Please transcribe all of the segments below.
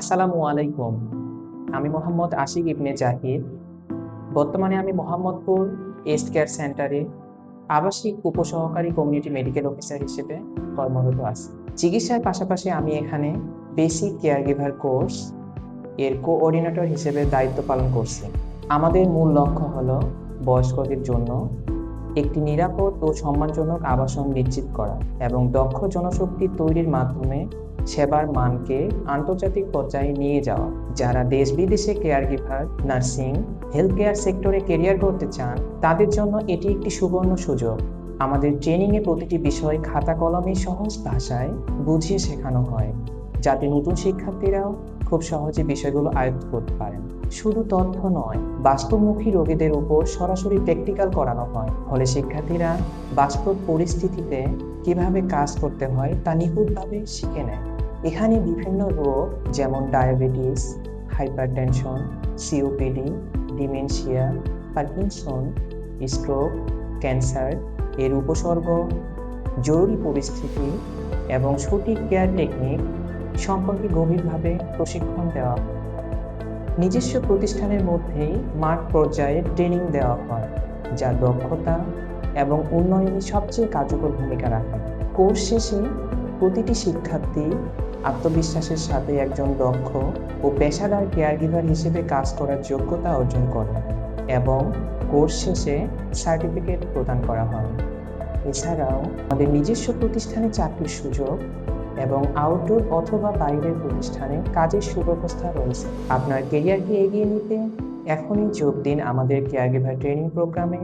আসসালামু আলাইকুম। আমি মোহাম্মদ আশিক ইবনে জাহিদ বর্তমানে আমি মোহাম্মদপুর এস্ট কেয়ার সেন্টারে আবাসিক উপসহকারী কমিউনিটি মেডিকেল অফিসার হিসেবে কর্মরত আছি। চিকিৎসার পাশাপাশি আমি এখানে বেসিক কেয়ার গিভার কোর্স এর কোঅর্ডিনেটর হিসেবে দায়িত্ব পালন করছি। আমাদের মূল লক্ষ্য হল বয়স্কদের জন্য একটি নিরাপদ ও সম্মানজনক আবাসন নিশ্চিত করা এবং দক্ষ জনশক্তি তৈরির মাধ্যমে সেবার মানকে আন্তর্জাতিক পর্যায়ে নিয়ে যাওয়া। যারা দেশ বিদেশে care giver nursing health care সেক্টরে কেরিয়ার করতে চান, তাদের জন্য এটি একটি সুবর্ণ সুযোগ। আমাদের ট্রেনিংয়ে প্রতিটি বিষয় খাতা কলমে সহজ ভাষায় বুঝিয়ে শেখানো হয়, যাতে নতুন শিক্ষার্থীরাও খুব সহজে বিষয়গুলো আয়ত্ত করতে পারেন। শুধু তথ্য নয়, বাস্তবমুখী রোগীদের উপর সরাসরি প্র্যাকটিক্যাল করানো হয়। ফলে শিক্ষার্থীরা বাস্তব পরিস্থিতিতে কীভাবে কাজ করতে হয় তা নিখুঁতভাবে শিখে নেয়। এখানে বিভিন্ন রোগ, যেমন diabetes, hypertension, COPD, dementia, Parkinson, stroke, cancer, এর উপসর্গ, জরুরি পরিস্থিতি এবং সঠিক কেয়ার টেকনিক সম্পর্কে গভীরভাবে প্রশিক্ষণ দেওয়া হয়। নিজস্ব প্রতিষ্ঠানের মধ্যেই মাঠ পর্যায়ে ট্রেনিং দেওয়া হয়, যা দক্ষতা এবং উন্নয়নে সবচেয়ে কার্যকর ভূমিকা রাখে। কোর্স শেষে প্রতিটি শিক্ষার্থী আত্মবিশ্বাসের সাথে একজন দক্ষ ও পেশাদার কেয়ারগিভার হিসেবে কাজ করার যোগ্যতা অর্জন করে এবং কোর্স শেষে সার্টিফিকেট প্রদান করা হয়। এছাড়াও আমাদের নিজস্ব প্রতিষ্ঠানে চাকরির সুযোগ এবং আউটডোর অথবা বাইরের প্রতিষ্ঠানে কাজের সুব্যবস্থা রয়েছে। আপনার কেরিয়ারকে এগিয়ে নিতে? এখনই যোগ দিন আমাদের কেয়ারগিভার ট্রেনিং প্রোগ্রামে।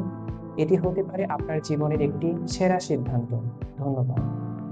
এটি হতে পারে আপনার জীবনের একটি সেরা সিদ্ধান্ত। ধন্যবাদ।